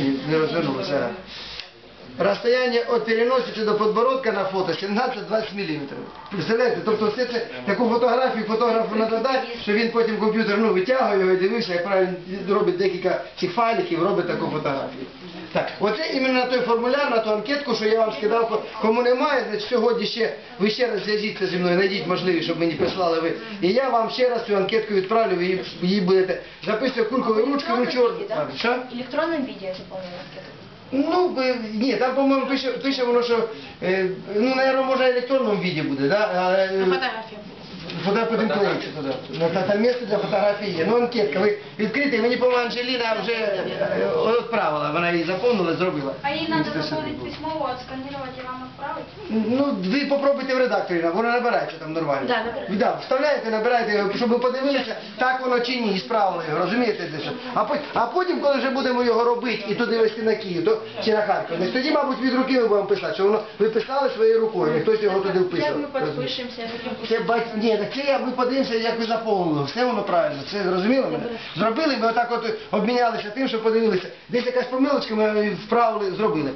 Ні, не розвернулося. Розстояння від переносиці до подбородка на фото 17-20 мм. Представляєте? Тобто все це таку фотографію фотографу треба дати, що він потім комп'ютер ну, витягує його і дивився, як правильно робить декілька цих файликів, робить таку фотографію. Так, іменно на той формуляр, на ту анкетку, що я вам скидав. Кому немає, значить сьогодні ще ви ще раз зв'яжіться зі мною, знайдіть можливість, щоб мені прислали ви. І я вам ще раз цю анкетку відправлю, ви її, її будете записувати кульковою ручкою, ну чорт. да? Що? В электронном виде я заполнила анкету. Ну, ні, там, по-моєму, пише, пише воно, що, е, ну, наверное, може, в електронному віді буде, да? А, е, Фотография. Потім клеїться туди. Ну, та- Там місце для фотографії. Ну, анкетка, ви відкрите, мені, по-моєму, Анжеліна вже е, відправила, вона її заповнила, зробила. А ей надо заполнить письмо, отсканировать и вам отправить? Ну, ви попробуйте в редакторі, вона набирається там нормально. Да, набирає. Да, вставляєте, набираєте його, щоб ви подивилися, так воно чи ні, і справили його, розумієте? де що? А, потім, а потім, коли вже будемо його робити і туди вести на Київ, то, чи на Харків, тоді, мабуть, від руки ми будемо писати, що воно ви писали своєю рукою, не хтось його туди Як ми Розумієте? підпишемося, Це бать... Ні, так це я ми подивимося, як ви заповнили. Все воно правильно. Це зрозуміло мене? Зробили, ми отак от обмінялися тим, що подивилися. Десь якась помилочка ми вправили, зробили.